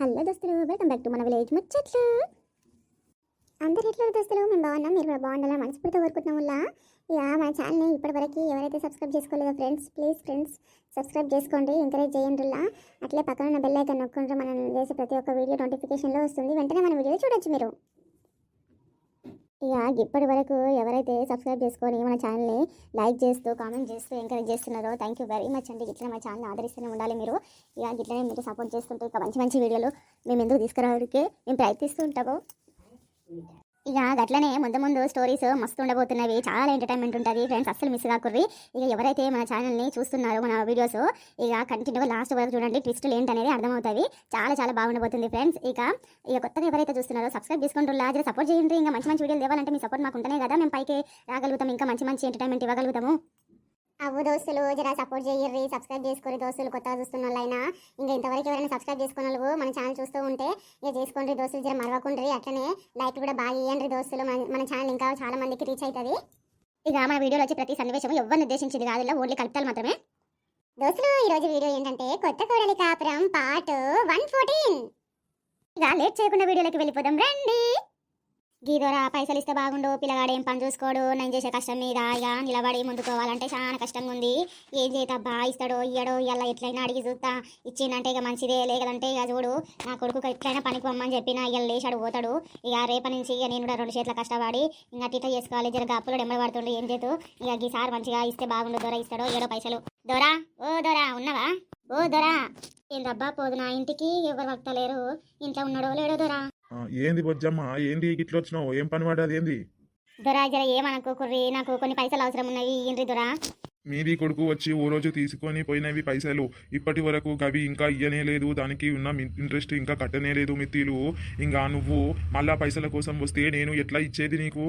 Hello దోస్తులు welcome back to మన village ముచ్చట్లు. అందరు ఎట్లా దోస్తులు? మేము బాగున్నాం మీరు కూడా బాగుండాలా మనస్ఫూర్తిగా కోరుకుంటున్నాం వల్ల ఇక మన ఛానల్ని ఇప్పటివరకు ఎవరైతే సబ్స్క్రైబ్ చేసుకోలేదో ఫ్రెండ్స్ ప్లీజ్ ఫ్రెండ్స్ సబ్స్క్రైబ్ చేసుకోండి ఎంకరేజ్ చేయండి అట్లే పక్కన ఉన్న బెల్ ఐకాన్ నొక్కుంటే మనం చేసే ప్రతి ఒక్క వీడియో నోటిఫికేషన్లో వస్తుంది. వెంటనే మన వీడియో చూడొచ్చు మీరు. ఇక ఇప్పటి వరకు ఎవరైతే సబ్స్క్రైబ్ చేసుకొని మన ఛానల్ని లైక్ చేస్తూ కామెంట్ చేస్తూ ఎంకరేజ్ చేస్తున్నారో థ్యాంక్ యూ వెరీ మచ్ అండి. ఇట్లా మా ఛానల్ ఆదరిస్తూనే ఉండాలి మీరు. ఇక ఇట్లనే మీరు సపోర్ట్ చేస్తుంటే ఇంకా మంచి మంచి వీడియోలు మేము ఎందుకు తీసుకురావడానికి మేము ప్రయత్నిస్తూ ఉంటాము. ఇక అట్లనే ముందు ముందు స్టోరీస్ మస్తు ఉండబోతున్నవి. చాలా ఎంటర్టైన్మెంట్ ఉంటుంది. ఫ్రెండ్స్ అస్సలు మిస్ కాకుర్రి. ఇక ఎవరైతే మన ఛానల్ని చూస్తున్నారో మన వీడియోస్ ఇక కంటిన్యూగా లాస్ట్ వరకు చూడండి. ట్విస్టులు ఏంటనేది అర్థమవుతుంది. చాలా చాలా బాగుండబోతుంది ఫ్రెండ్స్ ఇక ఇక కొత్తగా ఎవరైతే చూస్తున్నారో సబ్స్క్రైబ్ చేసుకుంటున్నా జర సపోర్ట్ చేయండి. ఇంకా మంచి మంచి వీడియోలు ఇవ్వాలంటే మీ సపోర్ట్ మాకు ఉంటేనే కదా. మేము పైకి రాగలుగుతాం. ఇంకా మంచి మంచి ఎంటర్టైన్మెంట్ ఇవ్వగలుగుతాము. అవ్వు దోస్తులు జర సపోర్ట్ చేయర్రి సబ్స్క్రైబ్ చేసుకోరు దోస్తులు కొత్తగా చూస్తున్న వాళ్ళైనా ఇంకా ఇంతవరకు ఎవరైనా సబ్స్క్రైబ్ చేసుకున్న వాళ్ళు మన ఛానల్ చూస్తూ ఉంటే ఇక చేసుకోండి దోస్తులు జర మరవకుండ్రి. అట్లనే లైక్ కూడా బాగా ఇవ్వండి దోస్తులు. మన మన ఛానల్ ఇంకా చాలా మందికి రీచ్ అవుతుంది ఇక మన వీడియోలో వచ్చే ప్రతి సన్నివేశం ఎవరిని ఉద్దేశించింది కాదు. ఓన్లీ కలుపుతాలు మాత్రమే. దోస్తులు ఈరోజు వీడియో ఏంటంటే కొత్త కోడలి కాపురం పార్ట్ వన్ ఫోర్టీన్ ఇక లేట్ చేయకుండా వీడియోలోకి వెళ్ళిపోదాం. రండి. గీదోరా పైసలు ఇస్తే బాగుండు పిల్లగాడు ఏం పని చూసుకోడు నేను చేసే కష్టం మీద ఇక నిలబడి ముందుకోవాలంటే చాలా కష్టంగా ఉంది. ఏం చేతబ్బా ఇస్తాడో ఇయ్యడో ఇలా ఎట్లయినా అడిగి చూస్తా. ఇచ్చిందంటే ఇక మంచిదే లేదంటే ఇక చూడు. నా కొడుకు ఎట్లయినా పనికి పొమ్మని చెప్పిన ఇక లేచాడు పోతాడు. ఇక రేపటి నుంచి ఇక నేను కూడా రెండు చేతుల కష్టపడి ఇంకా అట్లా చేసుకోవాలి. జర అప్పులు ఎమ్మడి పడుతుండే ఏం చేతు? ఇక ఈసారి మంచిగా ఇస్తే బాగుండు దొర ఇస్తాడో ఏడో పైసలు. దొరా ఓ దొరా ఉన్నవా? ఓ దొరా. ఏందబ్బా పోదు నా ఇంటికి? ఎవరు వస్తలేరు ఇంట్లో ఉన్నాడో లేడో దొరా? ఏంది బొజ్జమ్మ? ఏంది గిట్ల వచ్చినావు? ఏం పని పడ్డది ఏంది? దొరా జర ఏమనుకోకుర్రి నాకు కొన్ని పైసలు అవసరం ఉన్నాయి ఏంటి దొరా? మీది కొడుకు వచ్చి ఓ రోజు తీసుకొని పోయినవి పైసలు. ఇప్పటి వరకు గవి ఇంకా ఇయ్యనే లేదు దానికి ఉన్న ఇంట్రెస్ట్ ఇంకా కట్టనే లేదు మిత్తిలు. ఇంకా నువ్వు మళ్ళా పైసల కోసం వస్తే నేను ఎట్లా ఇచ్చేది నీకు?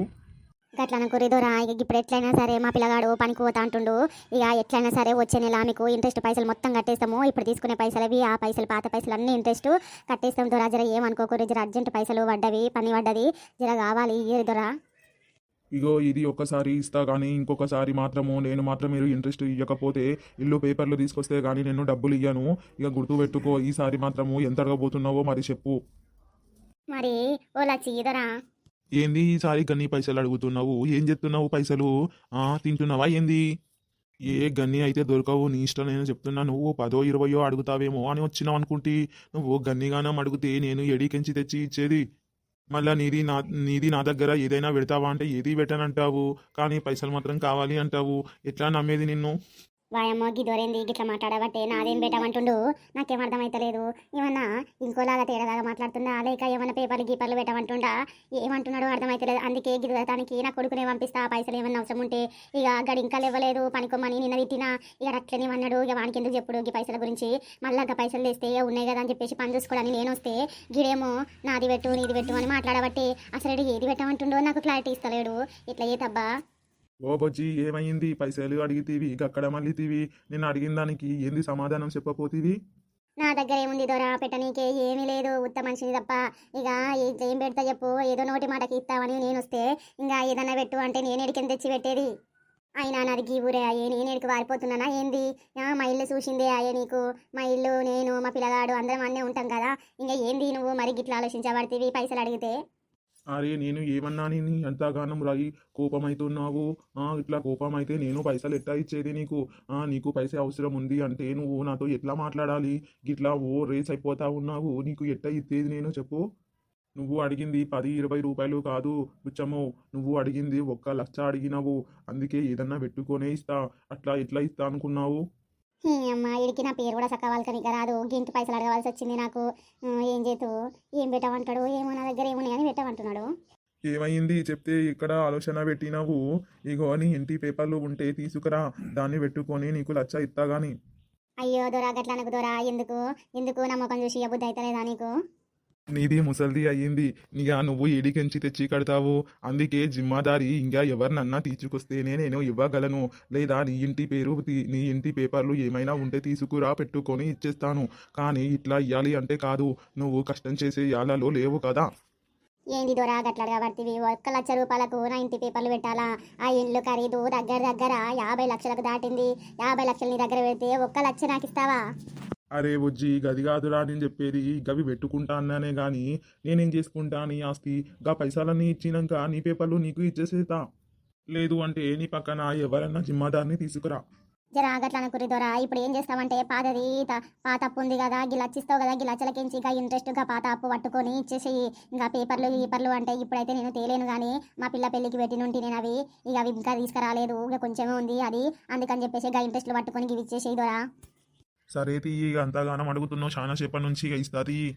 గట్లా అనుకోరి దొరా ఇక ఇప్పుడు ఎట్లయినా సరే మా పిల్లగాడు పనికి పోతా అంటుండు. ఇక ఎట్లయినా సరే వచ్చే నెల మీకు ఇంట్రెస్ట్ పైసలు మొత్తం కట్టేస్తాము. ఇప్పుడు తీసుకునే పైసలు అవి ఆ పైసలు పాత పైసలు అన్ని ఇంట్రెస్ట్ కట్టేస్తాం దొరా జర ఏమనుకోకూరి జర అర్జెంట్ పైసలు పడ్డవి పని పడ్డది జర కావాలి ఇయ్యరు దొరా. ఇగో ఇది ఒక్కసారి ఇస్తా కానీ ఇంకొకసారి మాత్రము నేను మాత్రం మీరు ఇంట్రెస్ట్ ఇవ్వకపోతే ఇల్లు పేపర్లు తీసుకొస్తే కానీ నేను డబ్బులు ఇయ్యను. ఇక గుర్తు పెట్టుకో ఈసారి మాత్రము ఎంత అడగబోతున్నావో మరి చెప్పు. మరి ఓలా చీదరా ఏంది ఈసారి గన్ని పైసలు అడుగుతున్నావు? ఏం చెప్తున్నావు పైసలు? ఆ తింటున్నావా ఏంది? ఏ గన్ని అయితే దొరకవు నీ ఇష్టం నేను చెప్తున్నా నువ్వు పదో ఇరవయో అడుగుతావేమో అని వచ్చినావు అనుకుంటే. నువ్వు గన్నిగానం అడిగితే నేను ఎడికించి తెచ్చి ఇచ్చేది? మళ్ళా నీది నా నీది నా దగ్గర ఏదైనా పెడతావా అంటే ఏది పెట్టనంటావు? కానీ పైసలు మాత్రం కావాలి అంటావు. ఎట్లా నమ్మేది నిన్ను? వాయమ్మ గిదోరేంది గిట్లా మాట్లాడబట్టే నాదేం పెట్టమంటుండు? నాకేం అర్థమైతలేదు. ఏమన్నా ఇంకోలాగా తేడాగా మాట్లాడుతుందా? లేక ఏమన్నా పేపర్లు గీపర్లు పెట్టమంటుండా? ఏమంటున్నాడో అర్థమైతలేదు. అందుకే గిదోతానికి నా కొడుకునే పంపిస్తా. పైసలు ఏమన్నా అవసరం ఉంటే ఇక గడి ఇంకా లేవలేదు. పనికొమ్మని నిన్న తిట్టినా. ఇక అట్లనే అన్నాడు. ఇక వానికి ఎందుకు చెప్పుడు? ఈ పైసల గురించి మళ్ళీ పైసలు తెస్తే ఉన్నాయి కదా అని చెప్పేసి పని చూసుకోవడానికి నేను వస్తే గిడేమో నాది పెట్టు నీది పెట్టు అని మాట్లాడబట్టి అసలు ఏది పెట్టమంటుండో నాకు క్లారిటీ ఇస్తలేడు. ఇట్లా ఏ తబ్బా. ఓ బొజ్జి ఏమైంది? పైసలు అడిగితీవి అక్కడ మళ్ళీ తీవి అడిగిన దానికి ఏంది సమాధానం చెప్పపోతీవి నా దగ్గర ఏముంది దొరా? పెట్టనీకే ఏమీ లేదు. ఉత్త మనిషిని తప్ప. ఇక ఏం పెడతా చెప్పు? ఏదో నోటి మాటకి ఇస్తావని నేను వస్తే ఇంకా ఏదన్నా పెట్టు అంటే నేను ఎడికిన తెచ్చి పెట్టేది. అయినా నాది గీ ఊరే అయ్యే. నేను ఎడికి వారిపోతున్నానా? ఏంది? ఆ, మా ఇల్లు చూసిందే అయ్యే నీకు. మా ఇల్లు నేను మా పిల్లగాడు అందరం అన్నీ ఉంటాం కదా. ఇంకా ఏంది నువ్వు? మరి గిట్లా ఆలోచించబడితే పైసలు అడిగితే? అరే నేను ఏమన్నా నీ ఎంతగానం రాయి కోపమైతున్నావు? ఇట్లా కోపం అయితే నేను పైసలు ఎట్లా ఇచ్చేది నీకు? నీకు పైసే అవసరం ఉంది అంటే నువ్వు నాతో ఎట్లా మాట్లాడాలి? గిట్లా ఓ రేస్ అయిపోతా ఉన్నావు నీకు ఎట్లా ఇచ్చేది నేను చెప్పు. నువ్వు అడిగింది పది ఇరవై రూపాయలు కాదు బుచ్చమ్మో. నువ్వు అడిగింది ఒక్క లక్ష అడిగినావు అందుకే ఏదన్నా పెట్టుకొనే ఇస్తా. అట్లా ఎట్లా ఇస్తా అనుకున్నావు? అమ్మ ఇడికి నా పేరు కూడా చక్కవాళ్ళకని రాదు గింటి పైసలు అడగవలసి వచ్చింది నాకు. ఏం చేతు? ఏం పెట్టమంటాడు? ఏమో నా దగ్గర ఏమున్నాయి అని పెట్టమంటున్నాడు. ఏమైంది? చెప్తే ఇక్కడ ఆలోచన పెట్టినావు. ఇగో నీ ఇంటి పేపర్లు ఉంటే తీసుకురా. దాన్ని పెట్టుకొని నీకు లచ్చ ఇస్తా గాని. అయ్యో దొరా గట్లా నాకు దొరా. ఎందుకు? ఎందుకు నా ముఖం చూసి బుద్ధి అవుతలేదా నీకు? నీది ముసల్ది అయ్యింది. ఇక నువ్వు ఏడికెంచి తెచ్చి కడతావు అందుకే జిమ్మాదారి ఇంకా ఎవరినన్నా తీసుకొస్తేనే నేను ఇవ్వగలను. లేదా నీ ఇంటి పేరు తీ- నీ ఇంటి పేపర్లు ఏమైనా ఉంటే తీసుకురా పెట్టుకొని ఇచ్చేస్తాను. కానీ ఇట్లా ఇయ్యాలి అంటే కాదు. నువ్వు కష్టం చేసే యాలలో లేవు కదా. ఏంది దొరా గట్లా అడగబడితివి ఒక్క లక్ష రూపాయలకు నా ఇంటి పేపర్లు పెట్టాలా? ఆ ఇండ్లు ఖరీదు దగ్గర దగ్గర యాభై లక్షలకు దాటింది. యాభై లక్షలు నీ దగ్గర పెడితే ఒక్క లక్ష నాకు ఇస్తావా అరే బుజ్జి గది కాదురా నేను చెప్పేది గవి పెట్టుకుంటా అన్నానే కానీ నేనేం చేసుకుంటా నీ ఆస్తి? గా పైసలన్నీ ఇచ్చినాక నీ పేపర్లు నీకు ఇచ్చేసేతా లేదు అంటే నీ పక్కన ఎవరన్నా జిమ్మాదారిని తీసుకురా. జరా ఆగట్ల అనుకురి దొరా ఇప్పుడు ఏం చేస్తామంటే పాతది పాత అప్పు ఉంది కదా గిలచ్చిస్తావు కదా గిలచ్చలకించి ఇంకా ఇంట్రెస్ట్ పాత అప్పు పట్టుకొని ఇచ్చేసి ఇంకా పేపర్లు గీపర్లు అంటే ఇప్పుడైతే నేను తేలేను కానీ మా పిల్ల పెళ్ళికి పెట్టినుంటి నేను అవి. ఇక అవి ఇంకా తీసుకురాలేదు ఇక కొంచెమే ఉంది అది. అందుకని చెప్పేసి ఇంకా ఇంట్రెస్ట్లు పట్టుకొని ఇవి ఇచ్చేసి దొరా. సరే తీయి అంతగానం అడుగుతున్నావు. చాలా సేపటి నుంచి ఇక ఇస్తా తీయి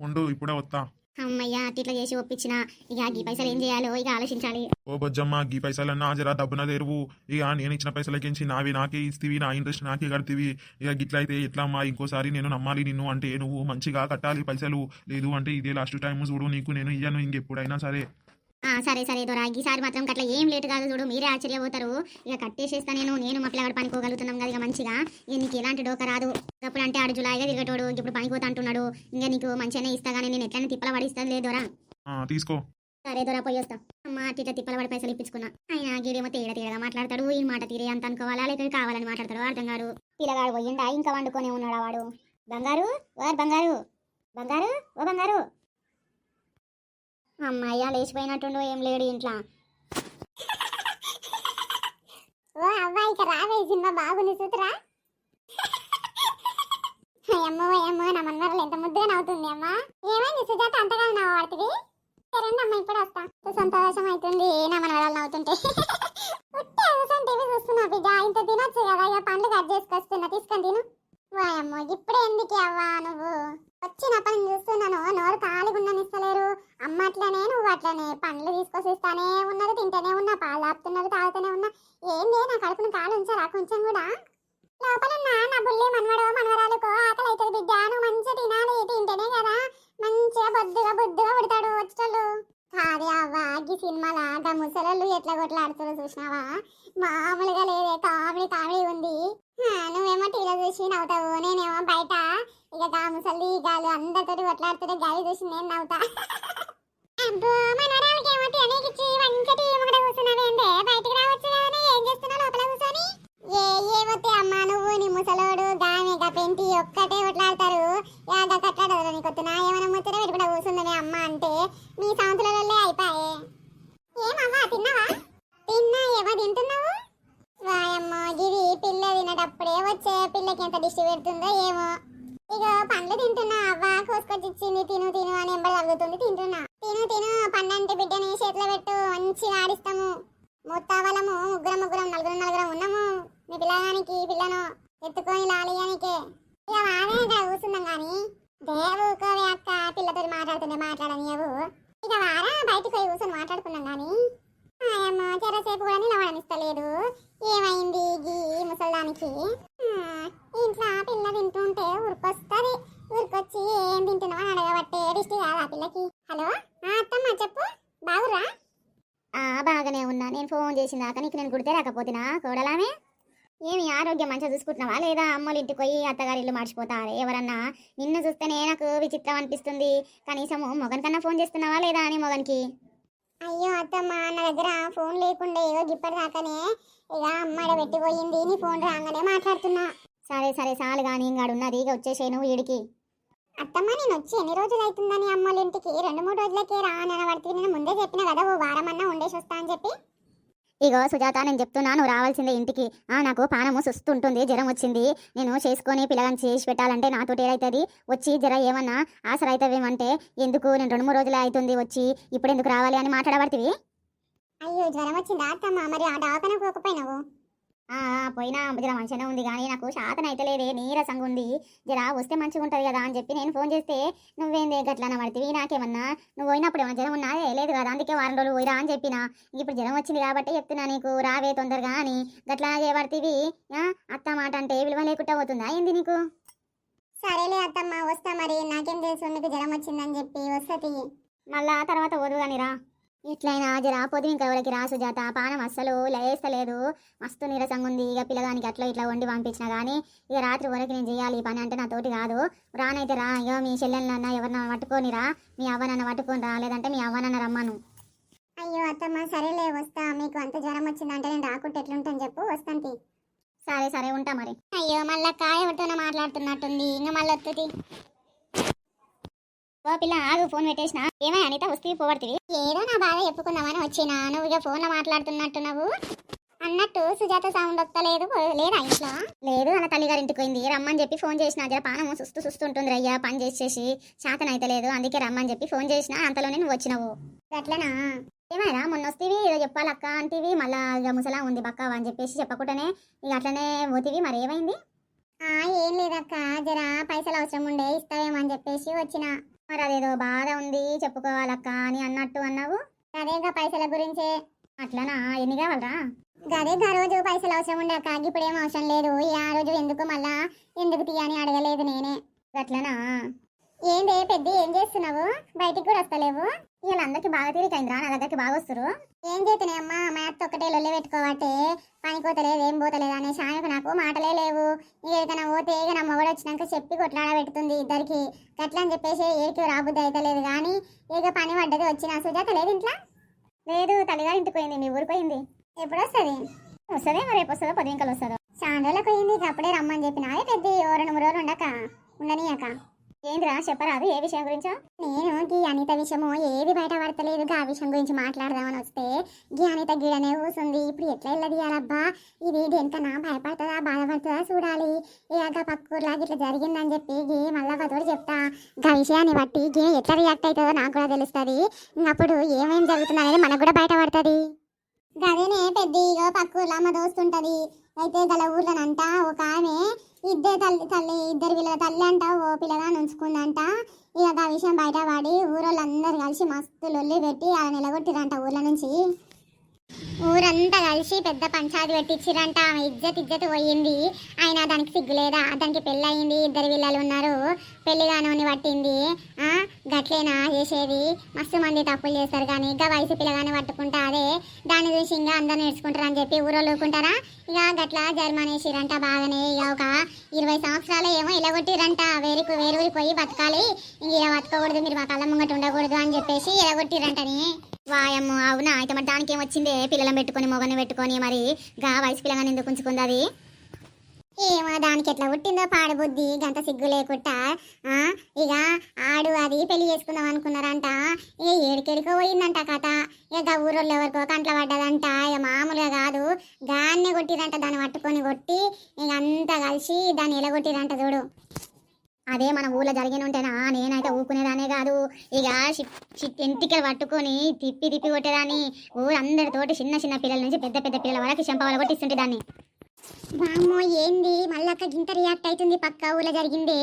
ఉండు ఇప్పుడే వస్తా అమ్మయ్య అట్లా చేసి ఒప్పించిన ఇక ఈ పైసలు ఏం చేయాలో ఇక ఆలోచించాలి. ఓ బొజ్జమ్మ గీ పైసలన్నా జరా డబ్బున తెరువు ఇక నేను ఇచ్చిన పైసలకించి నావి నాకే ఇస్తీవి నా ఇంట్రెస్ట్ నాకే కడతీవి. ఇక గిట్లయితే ఎట్లా అమ్మా ఇంకోసారి నేను నమ్మాలి నిన్ను అంటే నువ్వు మంచిగా కట్టాలి పైసలు. లేదు అంటే ఇదే లాస్ట్ టైం చూడు నీకు నేను ఇయ్యను ఇంకెప్పుడైనా సరే. సరే సరే దొరా ఈసారి మాత్రం అట్లా ఏం లేట్ కాదు చూడు మీరే ఆశ్చర్యపోతారు. ఇక కట్టేసేస్తా నేను. నేను మా పిల్లగాడు పనికోగలుగుతున్నాం కదా ఇక మంచిగా. ఇక నీకు ఎలాంటి డోక రాదు. అప్పుడు అంటే ఆడు జులాయిగా తిరగటోడు ఇప్పుడు పనికోతా అంటున్నాడు ఇంకా నీకు మంచిగానే ఇస్తా కానీ నేను ఎట్లనే తిప్పల పడిస్తాను లేదు దొరా. ఆ, తీసుకో. సరే దొరా పోయి వస్తా. అమ్మ అట్ట ఇట్లా తిప్పల పడి పైసలు ఇప్పించుకున్నా. ఆయన గీడేమో తేడ తేడగా మాట్లాడతాడు. ఈ మాట తీరే అంత అనుకోవాలా? లేకపోతే కావాలని మాట్లాడతాడు. అర్థం కాదు. పిల్లగాడు పోయిండా? ఇంకా వండుకొనే ఉన్నాడా వాడు? బంగారు? వారు బంగారు. బంగారు? ఓ బంగారు. అమ్మాయ్యా లేచిపోయినట్టుండు ఏం లేడు ఇంట్లో. ఓ అవ్వ ఇక రావే సినిమా బాగుంది సూత్రా అమ్మో అమ్మో నా మన్నరలు ఎంత ముద్దుగా నవ్వుతుంది అమ్మా. ఏమైంది సుజాత అంతగా నవ్వాడుతుంది సరేండి అమ్మ ఇప్పుడు వస్తా. సంతోషం అవుతుంది నా మనవరాలు నవ్వుతుంటే. ఉట్టి అవసరం టీవీ చూస్తున్నా బిడ్డ ఇంత తినొచ్చు కదా ఇక పండ్లు కట్ చేసుకొస్తున్నా తీసుకొని తిను వాయమ్మో ఇప్పుడే ఎందుకు అవ్వా నువ్వు వచ్చిన పని చూస్తున్నాను నోరు ఖాళీగా ఉండనిస్తలేరు అమ్మ అట్లనే నువ్వు అట్లనే పండ్లు తీసుకొచ్చి ఇస్తానే ఉన్నది తింటూనే ఉన్నా పాలు ఆపుతున్నది తాగుతూనే ఉన్నా ఏంది నా కడుపును కాలు ఉంచారా కొంచెం కూడా లోపలున్న నా బుల్లి మనవడు మనవరాలకు ఆకలి అవుతుంది బిడ్డ నువ్వు మంచిగా తినాలి తింటేనే కదా మంచిగా బొద్దుగా బొద్దుగా పుడతాడు వచ్చేటోళ్ళు కాదే అవ్వ ఈ సినిమాల గా ముసలోళ్ళు ఎట్లా కొట్లాడుతారో చూసినావా మామూలుగా లేదే కామెడీ కామెడీ ఉంది హా, నువ్వేమో టీలో చూసి నవ్వుతావు నేనేమో బయట ఇక ముసలి గాలు అందరితో కొట్లాడుతుంటే గాలి చూసి నేను నవ్వుతా. అబ్బో మన ఏమో తినకిచ్చి మంచిగా టీవీ ముంగట కూర్చున్నావేందే బయటికి రావచ్చు కానీ ఏం చేస్తున్నావు లోపల కూర్చొని ఏ ఏ వస్తే అమ్మా నువ్వు నీ ముసలోడు గాని గా పెంటి ఒక్కటే కొట్లాడతారు యాద కట్లాడదు నీకు వస్తున్నా ఏమైనా ముచ్చట పెట్టుకుంటా కూర్చుందని అమ్మ అంటే మీ సంవత్సరాలే అయిపోయే ఏమమ్మా తిన్నావా తిన్నా ఏమో తింటున్నావు వాయమ్మో గిది పిల్ల తినేటప్పుడే వచ్చే పిల్లకి ఎంత దిష్టి పెడుతుందో ఏమో ఇక పండ్లు తింటున్నా అవ్వ కోసుకొచ్చి ఇచ్చింది తిను తిను అని ఎంబడి తగ్గుతుంది తింటున్నా తిను తిను పండంటి బిడ్డని చేతిలో పెట్టు మంచిగా ఆడిస్తాము మొత్తావలము ముగ్గురం ముగ్గురం నలుగురం నలుగురం ఉన్నాము మీ పిల్లగానికి పిల్లను ఎత్తుకొని లాలియానికే ఇక వాడే ఇక్కడ కూర్చుందాం కానీ దేవుకోవే అక్క పిల్లతో మాట్లాడుతుండే మాట్లాడనియవు. ఇక వారా బయటికి పోయి కూర్చొని మాట్లాడుకున్నాం కానీ ఆయమ్మ చెరసేపు కూడా నిలవడనిస్తలేదు ఏమైంది గీ ముసల్దానికి? ఇంట్లో పిల్ల తింటుంటే ఉరికొస్తుంది. ఉరికొచ్చి ఏం తింటున్నావు అని అడగబట్టే దిష్టి కాదు ఆ పిల్లకి. హలో అత్తమ్మ చెప్పు బాగురా బాగానే ఉన్నా. నేను ఫోన్ చేసిందాక నీకు నేను గుడితే రాకపోతున్నా కోడలామే? ఏమి ఆరోగ్యం మంచిగా చూసుకుంటున్నావా? లేదా అమ్మలు ఇంటికి పోయి అత్తగారి ఇల్లు మర్చిపోతారే ఎవరన్నా? నిన్ను చూస్తేనే నాకు విచిత్రం అనిపిస్తుంది. కనీసము మొగన్ కన్నా ఫోన్ చేస్తున్నావా లేదా అని మొగన్కి? అయ్యో అత్తమ్మ నా దగ్గర ఫోన్ లేకుండా ఏదో గిప్పటి దాకానే ఇక అమ్మాడ పెట్టిపోయింది. నీ ఫోన్ రాగానే మాట్లాడుతున్నా. సరే సరే చాలు కానీ ఇంకాడు ఉన్నది. ఇక వచ్చేసే నువ్వు వీడికి అత్తమ్మ నేను వచ్చి ఎన్ని రోజులు అవుతుందని అమ్మోళ్ళ ఇంటికి? రెండు మూడు రోజులకే రా అని అనబడితే నేను ముందే చెప్పిన కదా ఓ వారం అన్నా ఉండేసి వస్తా అని చెప్పి. ఇగో సుజాత నేను చెప్తున్నా నువ్వు రావాల్సిందే ఇంటికి. ఆ నాకు పానము సుస్తుంటుంది జ్వరం వచ్చింది. నేను చేసుకొని పిల్లగాని చేసి పెట్టాలంటే నాతో ఏదైతుంది? వచ్చి జర ఏమన్నా ఆసర అవుతావేమంటే ఎందుకు నేను రెండు మూడు రోజులే అవుతుంది వచ్చి ఇప్పుడు ఎందుకు రావాలి అని మాట్లాడబడుతుంది అయ్యో జ్వరం వచ్చిందా అత్తమ్మ? మరి ఆ డాకన పోకపోయినావు. పోయినా జర మంచిగానే ఉంది కానీ నాకు శాతం అయితే లేదే నీరసంగా ఉంది జర వస్తే మంచిగా ఉంటుంది కదా అని చెప్పి నేను ఫోన్ చేస్తే నువ్వేందే గట్లా పడితే నాకేమన్నా? నువ్వు పోయినప్పుడు ఏమన్నా జ్వరం ఉన్నదే? లేదు కదా అందుకే వారం రోజులు పోయిరా అని చెప్పిన. ఇప్పుడు జ్వరం వచ్చింది కాబట్టి చెప్తున్నా నీకు రావే తొందరగా అని. గట్లా చేయబడితివి? అత్త మాట అంటే విలువ లేకుండా పోతుందా ఏంది నీకు? సరేలే అత్తమ్మ వస్తా మరి. నాకేం తెలుసు? మీకు జ్వరం వచ్చిందని చెప్పి వస్తుంది మళ్ళా తర్వాత వదు కానీ రా. ఎట్లయినా జరా పొద్దు ఇంకా ఎవరికి రా సుజాత పానం అస్సలు లేస్తలేదు. మస్తు నీరసంగా ఉంది ఇక పిల్లగానికి అట్లా ఇట్లా వండి పంపించిన కానీ ఇక రాత్రి వరకు నేను చేయాలి ఈ పని అంటే నా తోటి కాదు. రానైతే రా ఇగో మీ చెల్లెలన్నా ఎవరినన్నా పట్టుకొని రా మీ అవ్వనన్న పట్టుకొని రా లేదంటే మీ అవ్వనన్న రమ్మను. అయ్యో అత్తమ్మ సరేలే వస్తా. మీకు అంత జ్వరం వచ్చిందంటే నేను రాకుంటే ఎట్లుంటాను చెప్పు వస్తాను సరే సరే ఉంటా మరి. అయ్యో మళ్ళక్క ఎవరితోనో మాట్లాడుతున్నట్టుంది. ఇంకా మళ్ళీ వస్తుంది ఓ పిల్ల ఆగు ఫోన్ పెట్టేసిన? ఏమై అనిత వస్తే పోబడుతుంది ఏదో నా బాధ చెప్పుకుందామని వచ్చినా నువ్వు ఇక ఫోన్లో మాట్లాడుతున్నట్టున్నావు. అన్నట్టు సుజాత సౌండ్ వస్తలేదు లేదా ఇంట్లో? లేదు అలా తల్లిగారి ఇంటికి పోయింది. రమ్మని చెప్పి ఫోన్ చేసిన జర పానము సుస్తు సుస్తు ఉంటుంది అయ్యా పని చేసేసి. శాతం అయితే లేదు అందుకే రమ్మని చెప్పి ఫోన్ చేసిన అంతలోనే నువ్వు వచ్చినావు. అట్లనా ఏమైనా మొన్న వస్తేవి ఏదో చెప్పాలక్క అంటివి మళ్ళా ఇక ముసలా ఉంది బక్క అని చెప్పేసి చెప్పకుండానే ఇక అట్లనే పోతివి మరి ఏమైంది? ఏం లేదక్క జరా పైసలు అవసరం ఉండే ఇస్తావేమో అని చెప్పేసి వచ్చిన. మరి అదేదో బాధ ఉంది చెప్పుకోవాలక్క అని అన్నట్టు అన్నావు? అదేగా పైసల గురించే? అట్లనా? ఎన్ని కావాలరా? గదే గా రోజు పైసలు అవసరం ఉండే అక్క ఇప్పుడు ఏం అవసరం లేదు. ఈ ఆ రోజు ఎందుకు మళ్ళా ఎందుకు తీయని అడగలేదు నేనే. అట్లనా ఏందే పెద్ద ఏం చేస్తున్నావు? బయటికి కూడా వస్తలేవు? వీళ్ళందరికీ బాగా తీరికైందిరా నా దగ్గరికి బాగా వస్తారు ఏం చేతనే అమ్మా? మ్యాథ్ ఒక్కటే లొల్లి పెట్టుకోవట్టే పని పోతలేదు ఏం పోతలేదు అనే సాయకు నాకు మాటలే లేవు. ఏదైనా పోతే ఇక నా మొగడు వచ్చినాక చెప్పి కొట్లాడ పెడుతుంది ఇద్దరికి. గట్లా అని చెప్పేసి ఏడికి రాబుద్ది అవుతలేదు కానీ ఇక పని పడ్డది వచ్చిన సుజాత లేదు ఇంట్లో? లేదు తల్లిగారు ఇంటికి పోయింది మీ ఊరికి పోయింది. ఎప్పుడు వస్తుంది? వస్తుందే మరి రేపు వస్తుందో పది వస్తుందో. చాలా రోజులకు పోయింది ఇక అప్పుడే రమ్మని చెప్పిన. అదే పెద్ద ఓ రెండు మూడు రోజులు ఉండక ఉండనీయక. ఏంద్రా చెప్పరాదు ఏ విషయం గురించో? నేను గీ అనిత విషయము ఏది బయట పడతలేదు ఆ విషయం గురించి మాట్లాడదామని వస్తే గీ అనిత గిడనే కూసుంది ఇప్పుడు ఎట్లా వెళ్ళది అబ్బా ఇది దేనికన్నా భయపడుతుందా బాధపడుతుందా చూడాలి. ఇక పక్కూర్లా ఇట్లా జరిగిందని చెప్పి గీ మళ్ళా పదోడు చెప్తా. గా విషయాన్ని బట్టి గీ ఎట్లా రియాక్ట్ అవుతుందో నాకు కూడా తెలుస్తుంది. అప్పుడు ఏమేం జరుగుతుంది అనేది మనకు కూడా బయటపడుతుంది. గదేనే పెద్ద ఇగో పక్కూర్లా మా దోస్తుంటది. అయితే గల ఊర్లనంట ఒక ఆమె ఇద్దరు తల్లి తల్లి ఇద్దరు పిల్లల తల్లి అంట ఓ పిల్లగా ఉంచుకుందంట ఇక ఆ విషయం బయట పడి ఊరోళ్ళందరూ కలిసి మస్తు లొల్లి పెట్టి అలా నిలగొట్టిరంట ఊళ్ళ నుంచి. ఊరంతా కలిసి పెద్ద పంచాయతీ పెట్టించిరంట ఆమె ఇజ్జత్ ఇజ్జత్ పోయింది. ఆయన దానికి సిగ్గులేదా? దానికి పెళ్ళయింది. ఇద్దరు పిల్లలు ఉన్నారు. పెళ్ళి కానోని పట్టింది. ఆ? గట్లేనా చేసేది? మస్తు మంది తప్పులు చేస్తారు కానీ ఇంకా వయసు పిల్లగానే పట్టుకుంటా అదే దాన్ని చూసి ఇంకా అందరు నేర్చుకుంటారు అని చెప్పి ఊరోళ్ళు ఊరుకుంటారా? ఇక గట్ల జర్మనేసిరంట బాగానే. ఇక ఒక ఇరవై సంవత్సరాలు ఏమో ఇలా కొట్టిరంట వేరుకు వేరు ఊరికి పోయి బతకాలి. ఇంక ఇలా బతకకూడదు మీరు మా కళ్ళ ముంగట ఉండకూడదు అని చెప్పేసి ఇలా కొట్టిరంటని వాయమ్మో అవునా? అయితే మరి దానికి ఏమొచ్చింది పిల్లలను పెట్టుకొని మొగని పెట్టుకొని మరి గా వయసు పిల్లగాని ఎందుకు ఉంచుకుంది అది? ఏమో దానికి ఎట్లా పుట్టిందో పాడబుద్ధి గంత సిగ్గు లేకుండా ఆ, ఇక ఆడు అది పెళ్ళి చేసుకుందాం అనుకున్నారంట. ఏ ఏడికెడికో పోయిందంట కథ. ఇక ఊరోళ్ళు ఎవరికో కంట్ల పడ్డదంట. ఇక మామూలుగా కాదు. దాన్ని కొట్టిరంట దాన్ని పట్టుకొని కొట్టి ఇక అంతా కలిసి దాన్ని ఎలగొట్టిరంట చూడు. అదే మన ఊర్లో జరిగిన ఉంటేనా? నేనైతే ఊకునేదానే కాదు. ఇక ఎంటికలు పట్టుకొని తిప్పి తిప్పి కొట్టేదాన్ని. ఊరందరితోటి చిన్న చిన్న పిల్లల నుంచి పెద్ద పెద్ద పిల్లల వరకు చెంప కొట్టిస్తుంటే దాన్ని. వామ్మో ఏంది? మళ్ళక్క గింత రియాక్ట్ అవుతుంది పక్క ఊళ్ళో జరిగింది.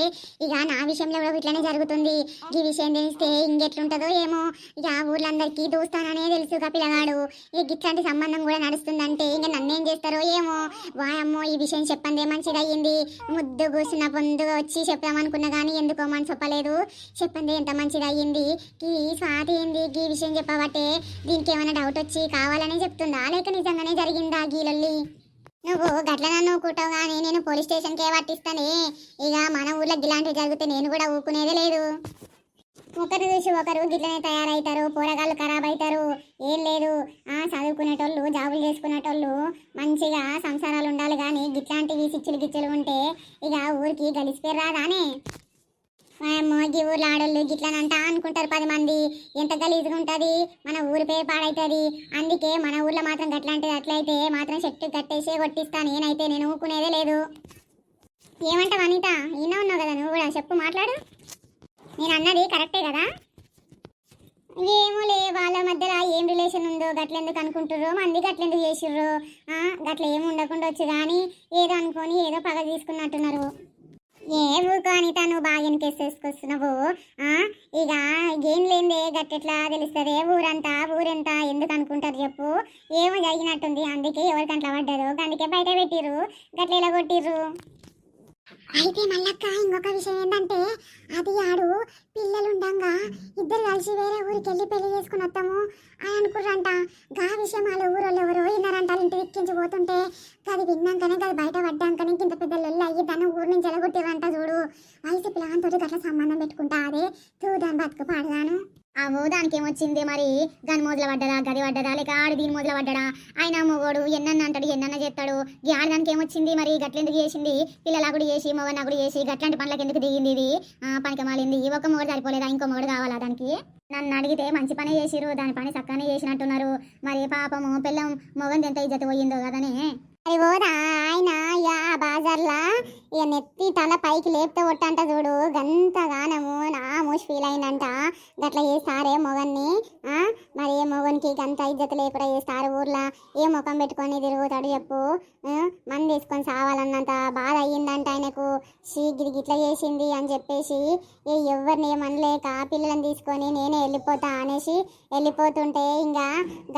ఇక నా విషయంలో కూడా ఇట్లనే జరుగుతుంది. ఈ విషయం తెలిస్తే ఇంకెట్లుంటుందో ఏమో. ఇక ఆ ఊర్లందరికీ దోస్తాననే తెలుసు పిల్లగాడు. ఇక ఇట్లాంటి సంబంధం కూడా నడుస్తుందంటే ఇంకా నన్నేం చేస్తారో ఏమో. వాయమ్మో ఈ విషయం చెప్పందే మంచిగా అయ్యింది ముద్దు కూర్చున్న పొందుగా వచ్చి చెప్దామనుకున్నా కానీ ఎందుకో మనం చెప్పలేదు చెప్పండి ఎంత మంచిగా అయ్యింది ఈ స్వాతి ఏంది? ఈ విషయం చెప్పబట్టే దీనికి ఏమైనా డౌట్ వచ్చి కావాలనే చెప్తుందా? లేక నిజంగానే జరిగిందా గీలల్లి నువ్వు గట్ల నన్ను కూటావు కానీ నేను పోలీస్ స్టేషన్కే పట్టిస్తానే. ఇక మన ఊళ్ళో ఇలాంటివి జరిగితే నేను కూడా ఊకునేదే లేదు. ఒకరు చూసి ఒకరు గిట్లనే తయారవుతారు పోరగాళ్ళు ఖరాబ్ అవుతారు ఏం లేదు. ఆ చదువుకునేటోళ్ళు జాబులు చేసుకునేటోళ్ళు మంచిగా సంసారాలు ఉండాలి కానీ గిట్లాంటివి సిచ్చులు గిచ్చులు ఉంటే ఇక ఊరికి గలిసిపోయి రాదానే మోగి ఊర్లో ఆడోళ్ళు గిట్లనంట అనుకుంటారు పది మంది. ఎంత గలీజ్గా ఉంటుంది? మన ఊరి పేరు పాడవుతుంది అందుకే మన ఊర్లో మాత్రం గట్లాంటిది అట్లయితే మాత్రం చెట్టు కట్టేసే కొట్టిస్తా. నేనైతే నేను ఊకునేదే లేదు. ఏమంటావు అనిత? ఈయన ఉన్నావు కదా నువ్వు కూడా? చెప్పు మాట్లాడు. నేను అన్నది కరెక్టే కదా? ఏమోలే వాళ్ళ మధ్యలో ఏం రిలేషన్ ఉందో గట్లెందుకు అనుకుంటుర్రో? మంది గట్లెందుకు చేసిర్రు? గట్ల ఏమి ఉండకుండా వచ్చు కానీ ఏదో అనుకొని ఏదో పగ తీసుకున్నట్టున్నారు. ఏ ఊకో తను నువ్వు బాగా వెనకేసేసుకొస్తున్నావు ఆ, ఇక ఏం లేదే గట్టెట్లా తెలుస్తుంది? ఊరంతా ఊరెంత ఎందుకు అనుకుంటారు చెప్పు. ఏమో జరిగినట్టుంది అందుకే ఎవరికంట్లా పడ్డదు అందుకే బయట పెట్టిర్రు గట్ల ఇలా కొట్టిర్రు అయితే మల్లక్క ఇంకొక విషయం ఏంటంటే అది ఆడు పిల్లలుండంగా ఇద్దరు కలిసి వేరే ఊరికి వెళ్ళి పెళ్ళి చేసుకుని వస్తాము అని అనుకుర్రంట. గా విషయం వాళ్ళ ఊరోళ్ళు ఎవరో విన్నారంట ఇంటి ఎక్కించి పోతుంటే. అది విన్నాకనే అది బయట పడ్డాకనే ఇంత పెద్ద లొల్లి అయ్యి దాన్ని ఊరు నుంచి ఎలగొట్టిరంట చూడు. వయసు పిల్లగాంతో గట్ల సంబంధం పెట్టుకుంటా అదే తూ బతుకు పాడగాను. అవో దానికి ఏమొచ్చింది మరి? దాని మొదలు పడ్డదా? గది పడ్డదా? లేక ఆడు దీని మొదలు పడ్డడా? ఆయన మొగోడు ఎన్నన్న అంటాడు ఎన్నన్న చేస్తాడు? ఈ ఆడ దానికి ఏమొచ్చింది మరి? గట్లెందుకు చేసింది? పిల్లల కూడా చేసి మొగన్న కూడా చేసి గట్లాంటి పనులకు ఎందుకు దిగింది ఇది? ఆ, పనికి మాలింది. ఒక మొగడు సరిపోలేదా? ఇంకో మొగడు కావాలా దానికి? నన్ను అడిగితే మంచి పనే చేసిరు దాని పని చక్కనే చేసినట్టున్నారు. మరి పాపము పిల్లం మొగంది ఎంత ఇజ్జత పోయిందో కదనే? అది ఆయన యా బాజార్లా ఇక నెత్తి తల పైకి లేపితే కొట్టంట చూడు గంతగానము నా మూసి ఫీల్ అయిందంట. గట్ల చేస్తారే మొగన్ని మరి ఏ మొగనికి గంత ఇజ్జత లేకుండా చేస్తారు ఊర్లో? ఏ ముఖం పెట్టుకొని తిరుగుతాడు చెప్పు. ఆ, మంది తీసుకొని సావాలన్నంత బాధ అయ్యిందంట ఆయనకు. షీ గిట్ల చేసింది అని చెప్పేసి ఏ ఎవరిని ఏమనలేక పిల్లలను తీసుకొని నేనే వెళ్ళిపోతా అనేసి వెళ్ళిపోతుంటే ఇంకా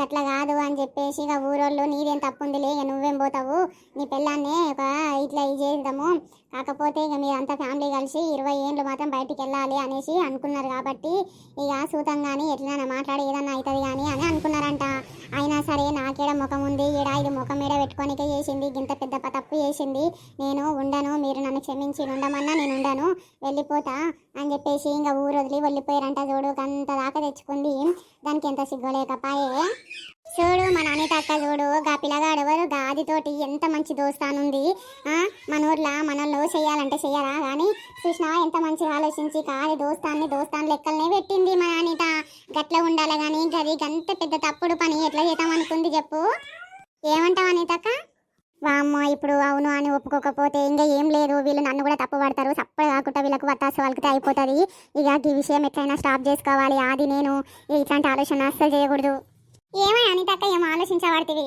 గట్ల కాదు అని చెప్పేసి ఇక ఊరోళ్ళు నీదేం తప్పుందిలే ఇక నువ్వేం పోతావు? నీ పిల్లాన్ని ఒక ఇట్లా ఇది చేద్దాము. కాకపోతే ఇక మీరంతా ఫ్యామిలీ కలిసి ఇరవై ఏళ్ళు మాత్రం బయటికి వెళ్ళాలి అనేసి అనుకున్నారు కాబట్టి ఇక సూతం కానీ ఎట్లైనా మాట్లాడి ఏదన్నా అవుతుంది కానీ అని అనుకున్నారంట. అయినా సరే నాకేడ ముఖం ఉంది ఈడ ఇది ముఖం మీద పెట్టుకోనికే చేసింది గింత పెద్ద తప్పు చేసింది. నేను ఉండను మీరు నన్ను క్షమించి ఉండమన్నా నేను ఉండను వెళ్ళిపోతా అని చెప్పేసి ఇంకా ఊరు వదిలి వెళ్ళిపోయారంట. చూడు అంత దాకా తెచ్చుకుంది. దానికి ఎంత సిగ్గులేకపాయే చూడు మన అనిత అక్క చూడు గా పిల్లగాడు ఎవరు గాదితోటి ఎంత మంచి దోస్తానుంది. ఆ, మన ఊర్లో మనల్ని చేయాలంటే చెయ్యరా కానీ చూసినావా ఎంత మంచిగా ఆలోచించి కాదు దోస్తాన్ని దోస్తాన్ లెక్కలనే పెట్టింది మన అనిత గట్ల ఉండాలి కానీ గది గంత పెద్ద తప్పుడు పని ఎట్లా చేద్దాం అనుకుంది చెప్పు. ఏమంటావు అనితక్క? వామ్మో ఇప్పుడు అవును అని ఒప్పుకోకపోతే ఇంకా ఏం లేదు వీళ్ళు నన్ను కూడా తప్పు పడతారు సప్పగా కాకుండా వీళ్ళకు వత్తాసు వాళ్ళకి అయిపోతుంది. ఇక ఈ విషయం ఎట్లయినా స్టాప్ చేసుకోవాలి అది నేను. ఇట్లాంటి ఆలోచన అస్సలు చేయకూడదు. ఏమై అనితక్క ఏమో ఆలోచించబడుతుంది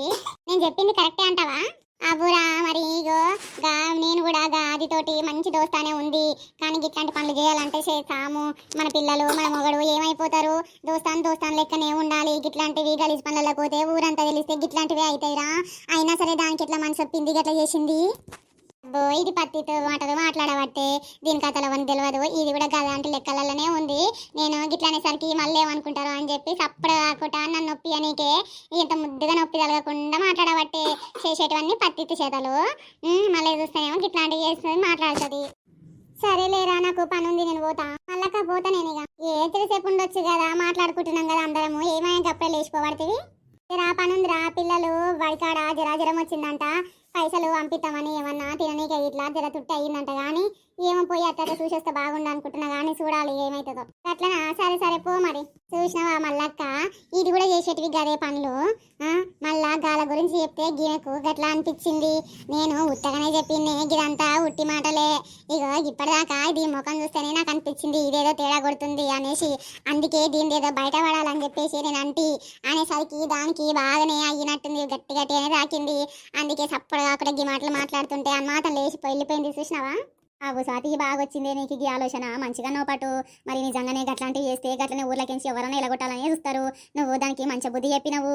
నేను చెప్పింది కరెక్టే అంటావా? అబురా మరి ఇగో గా నేను కూడా గా తోటి మంచి దోస్తానే ఉంది. కానీ ఇట్లాంటి పనులు చేయాలంటే చేస్తాము మన పిల్లలు మన మొగడు ఏమైపోతారు? దోస్తాను దోస్తాను లెక్కనే ఉండాలి. గిట్లాంటివి గలీజ్ పనులకు పోతే ఊరంతా తెలిస్తే గిట్లాంటివి అవుతాయిరా అయినా సరే దానికి ఎట్లా మనసు చెప్పింది గట్లా చేసింది? అబ్బో ఇది పత్తితో మాటలు మాట్లాడబట్టే దీని కథలో అని తెలియదు ఇది కూడా గలాంటి లెక్కలలోనే ఉంది. నేను గిట్లనేసరికి మళ్ళీ ఏమనుకుంటారు అని చెప్పి సప్పుడు కాకుండా నన్ను నొప్పి అనికే ఇంత ముద్దుగా నొప్పి తలగకుండా మాట్లాడబట్టే చేసేటివన్నీ పత్తిత్తు చేతలు. మళ్ళీ చూస్తేనేమో గిట్లాంటివి చేస్తుంది మాట్లాడుతుంది. సరేలేరా నాకు పని ఉంది నేను పోతా. మళ్ళాక పోతా నేను ఇక ఏ తెలిసేపు ఉండొచ్చు కదా మాట్లాడుకుంటున్నాం కదా అందరము. ఏమైనా గప్పలు లేచిపోబడుతుంది రా పని ఉందిరా పిల్లలు వడికాడ జరా జ్వరం వచ్చిందంట. పైసలు పంపిస్తామని ఏమన్నా తిననీక ఇట్లా జర తుట్టి అయ్యిందంట. కానీ ఏమో పోయి అట్లా చూసేస్తే బాగుండు అనుకుంటున్నా కానీ చూడాలి ఏమవుతుందో అట్లనా సరే సరే పో మరి. చూసినావా మల్లక్క? ఇది కూడా చేసేటివి గదే పనులు. మళ్ళా గాల గురించి చెప్తే గీనకు గట్లా అనిపించింది. నేను ఉత్తగానే చెప్పింది ఇదంతా ఉట్టి మాటలే. ఇగో ఇప్పటిదాకా ఇది ముఖం చూస్తేనే నాకు అనిపించింది ఇదేదో తేడా కొడుతుంది అనేసి. అందుకే దీని ఏదో బయట పడాలని చెప్పేసి నేను అంటి. అనేసరికి దానికి బాగానే అయినట్టుంది గట్టి గట్టిగానే రాకింది అందుకే సప్పుడు కాకుండా ఈ మాటలు మాట్లాడుతుంటే అన్నమాట లేచిపోయి వెళ్ళిపోయింది చూసినావా? అవు స్వాతికి బాగా వచ్చింది నీకు ఈ ఆలోచన? మంచిగా నో పట్టు మరి నిజంగానే గట్లాంటివి చేస్తే గట్లనే ఊర్లకించి ఎవరైనా ఎలగొట్టాలని చూస్తారు. నువ్వు దానికి మంచి బుద్ధి చెప్పినవు.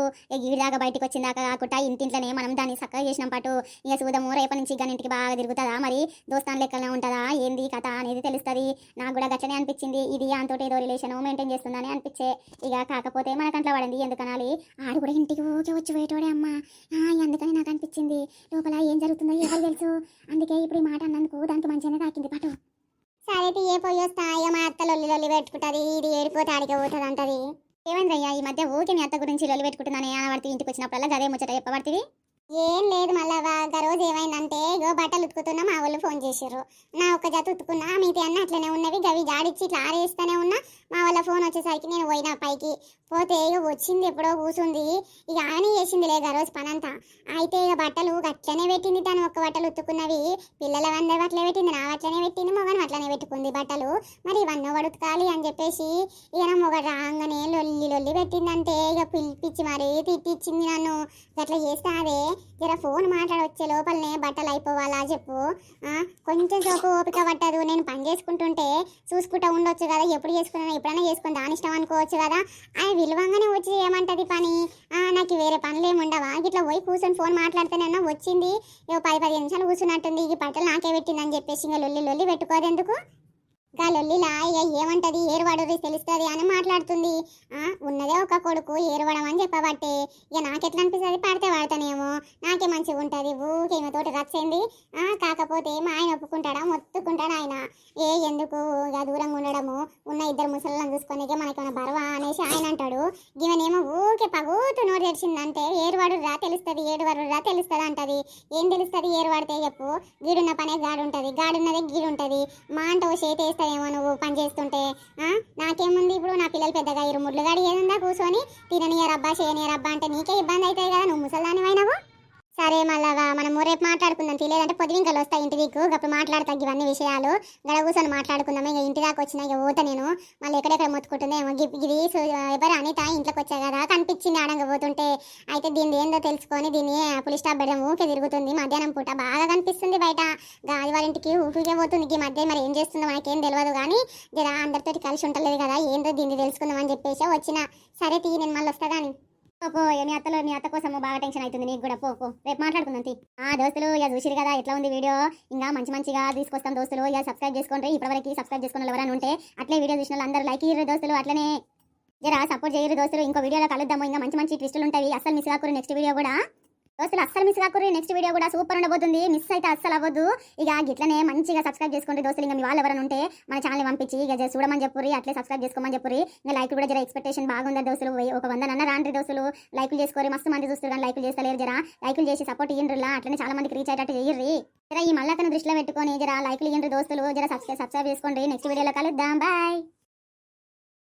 దాకా బయటకు వచ్చిందాక కాకుండా ఇంటింట్లోనే మనం దాన్ని చక్కగా చేసిన పట్టు ఇక చూద్దాము రేపటి నుంచి కానీ ఇంటికి బాగా తిరుగుతుందా మరి? దోస్తాన్ లెక్కలనే ఉంటుందా? ఏంది కథ అనేది తెలుస్తుంది. నాకు కూడా గట్లనే అనిపించింది. ఇది అంతటి ఏదో రిలేషన్ మెయింటైన్ చేస్తుందని అనిపించే. ఇక కాకపోతే మనకంట్లో పడింది. ఎందుకనాలి? ఆడు కూడా ఇంటికి ఊకే వచ్చి పోయేటోడే అమ్మా. ఎందుకని అందుకని నాకు అనిపించింది. లోపల ఏం జరుగుతుందో ఎవరు తెలుసు? అందుకే ఇప్పుడు ఈ మాట అన్నందుకు దానికి మంచిగానే తాకింది పాటు. సరే ఏ పోయి ఇక మా అత్త లొల్లి లొల్లి పెట్టుకుంటుంది ఇది ఏడిపోతే ఆడికి పోతుంది అంటది. ఏమైందయ్యా ఈ మధ్య ఊకే మీ అత్త గురించి లొల్లి పెట్టుకుంటున్నానే అనబడితే ఇంటికి వచ్చినప్పుడల్లా గదే ముచ్చట చెప్పబడుతుంది? ఏం లేదు మళ్ళా ఒక రోజు ఏమైందంటే ఇగో బట్టలు ఉతుకుతున్నా మా వాళ్ళు ఫోన్ చేసారు నా ఒక జత ఉతుకున్నా మీతో అన్న అట్లనే ఉన్నవి గవి జాడిచ్చి ఇట్లా ఆరేస్తూనే ఉన్నా మా వాళ్ళ ఫోన్ వచ్చేసరికి నేను పోయినా పైకి. పోతే ఇక వచ్చింది ఎప్పుడో కూసుంది. ఇక ఆని చేసిందిలే లేదు ఆ రోజు పనంతా. అయితే ఇక బట్టలు అట్లనే పెట్టింది తను ఒక్క బట్టలు ఉతుకున్నవి పిల్లల అందరూ అట్లే పెట్టింది నా అట్లనే పెట్టింది మొగను అట్లనే పెట్టుకుంది బట్టలు. మరి ఇవన్నీ ఒకడు ఉతకాలి అని చెప్పేసి ఇక నా మొగ రాగానే లొల్లి లొల్లి పెట్టిందంటే ఇక పిలిపించి మరి తిట్టిచ్చింది నన్ను. అట్లా చేస్తే అదే జర ఫోన్ మాట్లాడొచ్చే లోపలనే బట్టలు అయిపోవాలా చెప్పు కొంచెం సేపు ఓపిక పట్టదు. నేను పని చేసుకుంటుంటే చూసుకుంటా ఉండొచ్చు కదా. ఎప్పుడు చేసుకున్నా ఎప్పుడైనా చేసుకుని దాని ఇష్టం అనుకోవచ్చు కదా. ఆయన విలువంగానే వచ్చి ఏమంటది పని? నాకు వేరే పనులు ఏమి ఉండవా? ఇట్లా పోయి కూర్చొని ఫోన్ మాట్లాడితేనన్నా వచ్చింది. పది పది నిమిషాలు కూర్చున్నట్టుంది. ఈ బట్టలు నాకే పెట్టిందని చెప్పేసి ఇంకా లొల్లి లొల్లి పెట్టుకోదెందుకు? గా లొల్లిలా ఇక ఏమంటది? ఏరువాడు తెలుస్తుంది అని మాట్లాడుతుంది. ఆ ఉన్నదే ఒక కొడుకు ఏరువడం అని చెప్పబట్టే. ఇక నాకెట్లా అనిపిస్తుంది పడితే వాడతానేమో నాకే మంచిగా ఉంటుంది ఊకే ఈమె తోటి రచ్చింది ఆ కాకపోతే మా ఆయన ఒప్పుకుంటాడా? మొత్తుకుంటాడు ఆయన. ఏ ఎందుకు? ఇక దూరంగా ఉండడము ఉన్న ఇద్దరు ముసలిని చూసుకొని మనకేమైనా బరవా అనేసి ఆయన అంటాడు. ఈమెనేమో ఊకే పగూతు నోరు తెరిచిందంటే ఏరువాడు రా తెలుస్తుంది ఏడువాడు రా తెలుస్తుంది అంటది. ఏం తెలుస్తుంది? ఏరువాడితే చెప్పు. గీడున్న పనే గాడు ఉంటుంది గాడున్నదే గీడు ఉంటుంది మా అంటే ఓ చేతి వేస్తావేమో నువ్వు పని చేస్తుంటే ఆ? నాకేముంది ఇప్పుడు? నా పిల్లలు పెద్దగా ఇరు ముడ్లు గడి ఏదందా? కూర్చొని తిననీయరబ్బా చేయనీయరబ్బా అంటే నీకే ఇబ్బంది అవుతాయి కదా. నువ్వు ముసల్దాని అయినావు సరే మళ్ళా మనము రేపు మాట్లాడుకుందాం. తెలియదంటే పొద్దువింకలు వస్తాయి ఇంటి దిక్కు. గప్పుడు మాట్లాడతా ఇవన్నీ విషయాలు. గడ కూర్చొని మాట్లాడుకుందాం. ఇక ఇంటి దాకా వచ్చినా ఇక పోతా నేను. మళ్ళీ ఎక్కడెక్కడ మొత్తుకుంటుందేమో ఇది ఎవరు అనిత ఇంట్లోకి వచ్చా కదా కనిపించింది ఆడంగా పోతుంటే. అయితే దీన్ని ఏందో తెలుసుకొని దీన్ని పులి స్టాప్ పెడదాం ఊకే తిరుగుతుంది. మధ్యాహ్నం పూట బాగా కనిపిస్తుంది బయట. గాలి వాళ్ళ ఇంటికి ఊపికే పోతుంది. ఈ మధ్య మరి ఏం చేస్తుందో మనకేం తెలియదు కానీ జర అందరితో కలిసి ఉండలేదు కదా. ఏందో దీన్ని తెలుసుకుందాం అని చెప్పేసి వచ్చిన. సరే తీ నేను మళ్ళీ వస్తా కానీ పో మీ అత్తలో మీ అత్త కోసం బాగా టెన్షన్ అవుతుంది నీకు కూడా పో పో. రేపు మాట్లాడుకుందాం ఆ దోస్తులు ఇక చూసిరు కదా ఎట్లా ఉంది వీడియో? ఇంకా మంచి మంచిగా తీసుకొస్తాం దోస్తులు ఇక సబ్స్క్రైబ్ చేసుకోండి. ఇప్పటివరకు సబ్స్క్రైబ్ చేసుకున్న ఎవరైనా ఉంటే అట్లే వీడియో చూసిన వాళ్ళు అందరూ లైక్ ఇయ్యరు దోస్తులు అట్లనే జరా సపోర్ట్ చేయరు దోస్తులు. ఇంకో వీడియోలో కలుద్దాము. ఇంకా మంచి మంచి ట్విస్టులు ఉంటాయి. అసలు మిస్ కాకూరు నెక్స్ట్ వీడియో కూడా దోస్తులు అస్సలు మిస్ కాకూరు నెక్స్ట్ వీడియో కూడా సూపర్ ఉండబోతుంది. మిస్ అయితే అస్సలు అవ్వద్దు ఇక గిట్లనే మంచిగా సబ్స్క్రైబ్ చేసుకోండి దోస్తులు. ఇంకా మీ వాళ్ళు ఎవరైనా ఉంటే మన ఛానల్ పంపించి ఇక చూడమని చెప్పురి అట్లే సబ్స్క్రైబ్ చేసుకోమని చెప్పురి ఇంకా లైక్ కూడా జర ఎక్స్పెక్టేషన్ బాగుంది దోస్తులు? ఒక వంద నన్న రాండ్రి దోస్తులు. లైకులు చేసుకోరు మస్తు మంది చూస్తారు కానీ లైకులు చేస్తలేరు జరా. లైకులు చేసి సపోర్ట్ ఇయ్యండ్రులా? అట్లనే చాలా మందికి రీచ్ అయ్యేటట్టు చెయ్యర్రి. జర ఈ మల్లకను దృష్టిలో పెట్టుకొని జర లైకులు ఇయ్యండ్రు దోస్తులు. జర సబ్స్క్రైబ్ సబ్స్క్రైబ్ చేసుకోండి. నెక్స్ట్ వీడియోలో కలుద్దాం. బాయ్